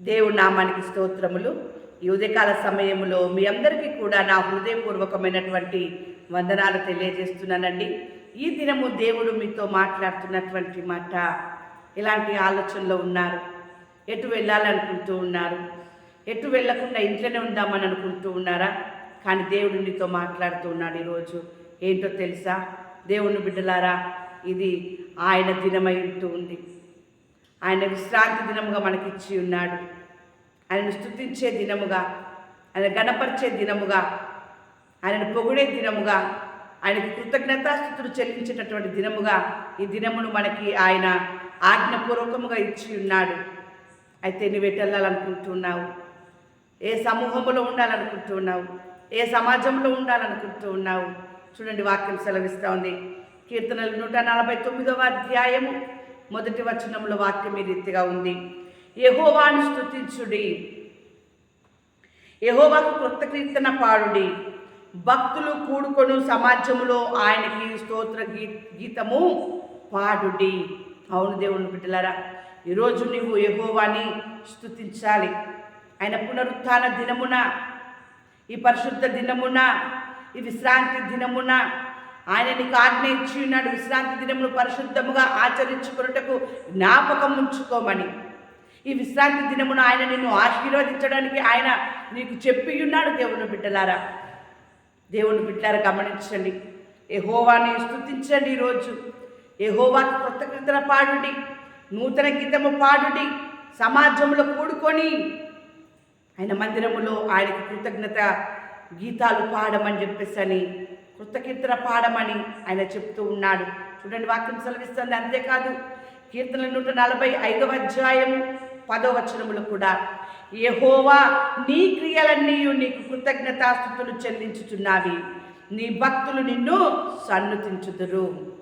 దేవుడి నామానికి స్తోత్రములు. ఈ ఉదయకాల సమయంలో మీ అందరికీ కూడా నా హృదయపూర్వకమైనటువంటి వందనాలు తెలియజేస్తున్నానండి. ఈ దినము దేవుడు మీతో మాట్లాడుతున్నటువంటి మాట ఇలాంటి ఆలోచనలో ఉన్నారు? ఎటు వెళ్ళాలనుకుంటూ ఉన్నారు? ఎటు వెళ్ళకుండా ఇంట్లోనే ఉందామని అనుకుంటూ ఉన్నారా? కానీ దేవుడు మీతో మాట్లాడుతూ ఉన్నాడు ఈరోజు. ఏంటో తెలుసా? దేవుని బిడ్డలారా ఇది ఆయన దినమై ఉంటూ ఉంది. ఆయన విశ్రాంతి దినముగా మనకిచ్చి ఉన్నాడు. ఆయనను స్తుతించే దినముగా ఆయన గణపరిచే దినముగా ఆయనను పొగిడే దినముగా ఆయనకు కృతజ్ఞతాస్థుతులు చెల్లించేటటువంటి దినముగా ఈ దినమును మనకి ఆయన ఆజ్ఞపూర్వకముగా ఇచ్చి ఉన్నాడు. అయితే నువ్వు వెళ్ళాలనుకుంటున్నావు ఏ సమూహంలో ఉండాలనుకుంటున్నావు ఏ సమాజంలో ఉండాలనుకుంటూ ఉన్నావు? చూడండి వాక్యం సెలవిస్తూ ఉంది. కీర్తనలు నూట నలభై తొమ్మిదవ అధ్యాయము మొదటి వచనంలో వాక్యం ఈ రీతిగా ఉంది. యహోవాను స్తుతించుడి. యహోవాకు కృత కీర్తన పాడుడి. భక్తులు కూడుకొను సమాజములో ఆయనకి స్తోత్ర గీ గీతము పాడుడి. అవును దేవుని బిడ్డలారా ఈరోజు నువ్వు యహోవాని స్థుతించాలి ఆయన పునరుత్థాన దినమున ఈ పరిశుద్ధ దినమున ఈ విశ్రాంతి దినమున ఆయన నీకు ఆజ్ఞ ఇచ్చి ఉన్నాడు. విశ్రాంతి దినములు పరిశుద్ధముగా ఆచరించుకున్నటకు జ్ఞాపకం ఉంచుకోమని. ఈ విశ్రాంతి దినమును ఆయన నిన్ను ఆశీర్వదించడానికి ఆయన నీకు చెప్పి ఉన్నాడు దేవుని బిడ్డలారా. దేవుని బిడ్డలారా గమనించండి. యహోవాని స్తుతించండి ఈరోజు. యహోవాకి కృతజ్ఞతల పాడుడి. నూతన గీతము పాడుడి. సమాజంలో కూడుకొని ఆయన మందిరములో ఆయనకి కృతజ్ఞత గీతాలు పాడమని చెప్పేసి అని కృతకీర్తన పాడమని ఆయన చెప్తూ ఉన్నాడు. చూడండి వాక్యం సెలవిస్తుంది. అంతేకాదు కీర్తన నూట నలభై ఐదవ అధ్యాయము పదో వచనములు కూడా ఏహోవా నీ క్రియలన్నీ నీకు కృతజ్ఞతాస్థుతులు చెల్లించుచున్నావి. నీ భక్తులు నిన్ను సన్నుతించుదురు.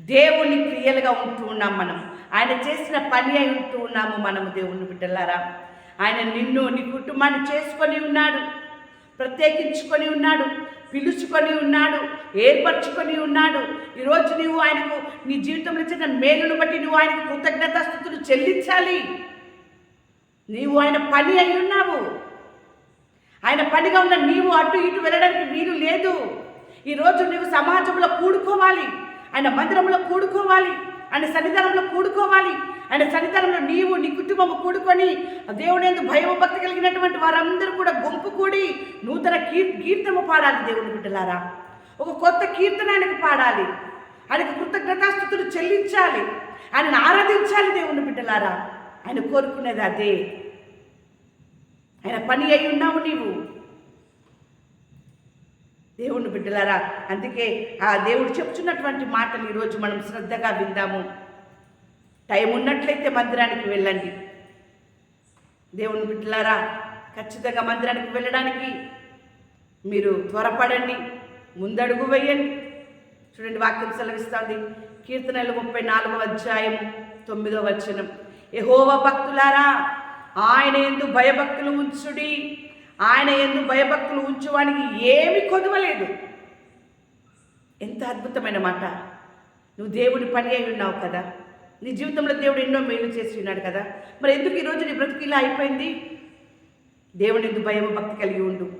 దేవుని క్రియలుగా ఉంటూ ఉన్నాం మనం. ఆయన చేసిన పని అయి ఉంటూ ఉన్నాము మనము దేవుని బిడ్డలారా. ఆయన నిన్ను నీ కుటుంబాన్ని చేసుకొని ఉన్నాడు ప్రత్యేకించుకొని ఉన్నాడు. పిలుచుకొని ఉన్నాడు ఏర్పరచుకొని ఉన్నాడు. ఈరోజు నీవు ఆయనకు నీ జీవితంలో ఇచ్చిన మేలును బట్టి నువ్వు ఆయనకు కృతజ్ఞతాస్థుతులు చెల్లించాలి. నీవు ఆయన పని అయి ఉన్నావు. ఆయన పనిగా ఉన్న నీవు అటు ఇటు వెళ్ళడానికి వీలు లేదు. ఈరోజు నీవు సమాజంలో కూడుకోవాలి. ఆయన మందిరంలో కూడుకోవాలి. ఆయన సన్నిధానంలో కూడుకోవాలి. ఆయన సన్నిధానంలో నీవు నీ కుటుంబం కూడుకొని దేవుని ఎందుకు భయం భక్తి కలిగినటువంటి వారందరూ కూడా గుంపు కూడి నూతన కీర్ కీర్తనము పాడాలి దేవుని బిడ్డలారా. ఒక కొత్త కీర్తన ఆయనకు పాడాలి. ఆయనకు కృతజ్ఞతాస్థుతులు చెల్లించాలి. ఆయనను ఆరాధించాలి దేవుని బిడ్డలారా. ఆయన కోరుకునేది అదే. ఆయన పని అయి ఉన్నావు నీవు. దేవుని బిడ్డలారా అందుకే ఆ దేవుడు చెప్తున్నటువంటి మాటలు ఈరోజు మనం శ్రద్ధగా విందాము. టైం ఉన్నట్లయితే మందిరానికి వెళ్ళండి. దేవుని బిడ్డలారా ఖచ్చితంగా మందిరానికి వెళ్ళడానికి మీరు త్వరపడండి ముందడుగు వేయండి. చూడండి వాక్యం సెలవిస్తుంది. కీర్తనలు ముప్పై నాలుగవ అధ్యాయం తొమ్మిదవ వచనం. యహోవ భక్తులారా ఆయన ఎందు భయభక్తులు ఉంచుడి. ఆయన ఎందు భయభక్తులు ఉంచువానికి ఏమి కొదవలేదు. ఎంత అద్భుతమైన మాట. నువ్వు దేవుని పని అయి ఉన్నావు కదా. నీ జీవితంలో దేవుడు ఎన్నో మేలు చేసి ఉన్నాడు కదా. మరి ఎందుకు ఈరోజు నీ బ్రతికి ఇలా అయిపోయింది? దేవుని ఎందు భయము భక్తి కలిగి ఉండు.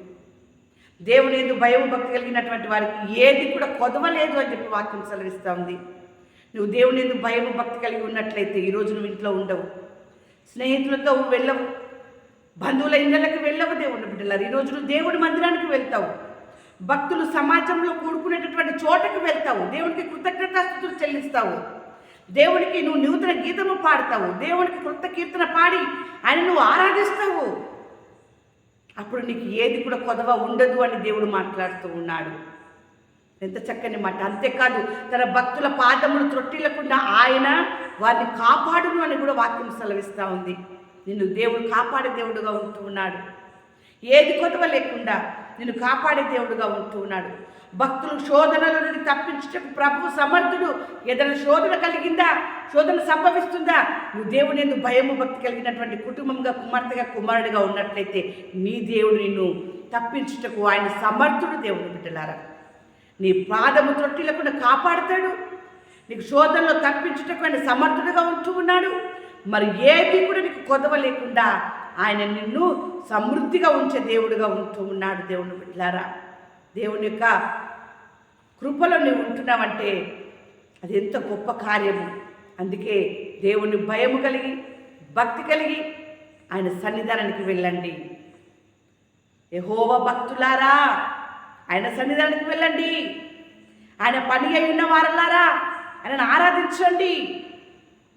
దేవుని ఎందు భయము భక్తి కలిగినటువంటి వారికి ఏది కూడా కొదవలేదు అని చెప్పి వాక్యం సెలవిస్తూ ఉంది. నువ్వు దేవుని ఎందు భయము భక్తి కలిగి ఉన్నట్లయితే ఈరోజు నువ్వు ఇంట్లో ఉండవు. స్నేహితులతో వెళ్ళవు. బంధువుల ఇళ్ళకి వెళ్ళవు దేవుని బిడ్డలారు. ఈరోజు నువ్వు దేవుడి మందిరానికి వెళ్తావు. భక్తులు సమాజంలో కూడుకునేటటువంటి చోటకి వెళ్తావు. దేవునికి కృతజ్ఞతాస్థుతులు చెల్లిస్తావు. దేవునికి నువ్వు నూతన గీతము పాడతావు. దేవునికి కృత కీర్తన పాడి ఆయన నువ్వు ఆరాధిస్తావు. అప్పుడు నీకు ఏది కూడా కొదవ ఉండదు అని దేవుడు మాట్లాడుతూ ఉన్నాడు. ఎంత చక్కని మాట. అంతేకాదు తన భక్తుల పాదములు త్రొట్టిల్లకుండా ఆయన వారిని కాపాడును అని కూడా వాక్యం సెలవిస్తూ ఉంది. నిన్ను దేవుడు కాపాడే దేవుడుగా ఉంటూ ఉన్నాడు. ఏది కొదవ లేకుండా నిన్ను కాపాడే దేవుడుగా ఉంటూ ఉన్నాడు. భక్తులు శోధనల నుండి తప్పించటకు ప్రభు సమర్థుడు. ఏదైనా శోధన కలిగిందా? శోధన సంభవిస్తుందా? నువ్వు దేవుని ఎందుకు భయము భక్తి కలిగినటువంటి కుటుంబంగా కుమార్తెగా కుమారుడిగా ఉన్నట్లయితే నీ దేవుడు నిన్ను తప్పించుటకు ఆయన సమర్థుడు దేవుడు బిడ్డలారా. నీ పాదము త్రొట్టిలకుండా కాపాడుతాడు. నీకు శోధనలో తప్పించుటకు ఆయన సమర్థుడుగా ఉంటూ ఉన్నాడు. మరి ఏది కూడా నీకు కొదవ లేకుండా ఆయన నిన్ను సమృద్ధిగా ఉంచే దేవుడుగా ఉంటూ ఉన్నాడు దేవుని బిడ్డారా దేవుని యొక్క కృపలో నువ్వు ఉంటున్నావంటే అది ఎంత గొప్ప కార్యము. అందుకే దేవుని భయము కలిగి భక్తి కలిగి ఆయన సన్నిధానానికి వెళ్ళండి. యహోవ భక్తులారా ఆయన సన్నిధానానికి వెళ్ళండి. ఆయన పని అయి ఉన్న వారలారా ఆయనను ఆరాధించండి.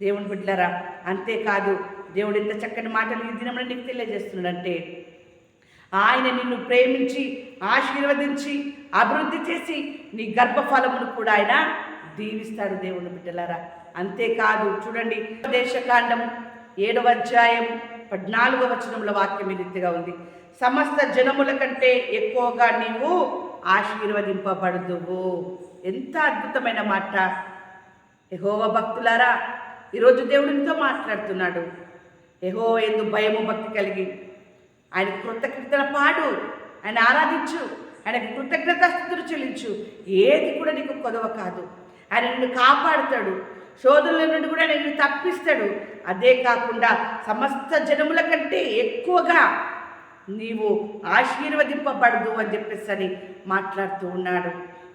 దేవుని బిడ్డలారా అంతేకాదు దేవుడు ఎంత చక్కని మాటలు ఈ దినంలో నీకు తెలియజేస్తున్నాడంటే ఆయన నిన్ను ప్రేమించి ఆశీర్వదించి అభివృద్ధి చేసి నీ గర్భఫలమును కూడా ఆయన దీవిస్తాడు దేవుని బిడ్డలారా. అంతేకాదు చూడండి దేశకాండం ఏడవ అధ్యాయం పద్నాలుగవ వచనంలో వాక్యం ఈ రీతిగా ఉంది. సమస్త జనముల కంటే ఎక్కువగా నీవు ఆశీర్వదింపబడదువు. ఎంత అద్భుతమైన మాట. యహోవ భక్తులారా ఈరోజు దేవుడితో మాట్లాడుతున్నాడు. ఏహో ఎందు భయము భక్తి కలిగి. ఆయన కృతజ్ఞతల పాడు ఆయన ఆరాధించు. ఆయనకు కృతజ్ఞతాస్థుతులు చెల్లించు. ఏది కూడా నీకు కొదవ కాదు. ఆయన నిన్ను కాపాడుతాడు. శోధనల నుండి కూడా నిన్ను తప్పిస్తాడు. అదే కాకుండా సమస్త జనముల కంటే ఎక్కువగా నీవు ఆశీర్వదింపబడదు అని చెప్పేసి అని మాట్లాడుతూ ఉన్నాడు.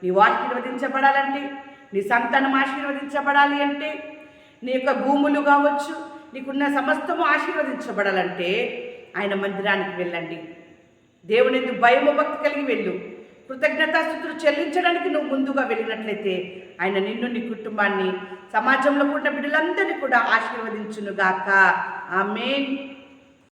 నీవు ఆశీర్వదించబడాలంటే నీ సంతానం ఆశీర్వదించబడాలి అంటే నీ యొక్క భూములు కావచ్చు నీకున్న సమస్తము ఆశీర్వదించబడాలంటే ఆయన మందిరానికి వెళ్ళండి. దేవుని భయము భక్తి కలిగి వెళ్ళు. కృతజ్ఞతాస్థుతులు చెల్లించడానికి నువ్వు ముందుగా వెళ్ళినట్లయితే ఆయన నిన్ను నీ కుటుంబాన్ని సమాజంలో పుట్టిన బిడ్డలందరినీ కూడా ఆశీర్వదించునుగాక. ఆమెన్.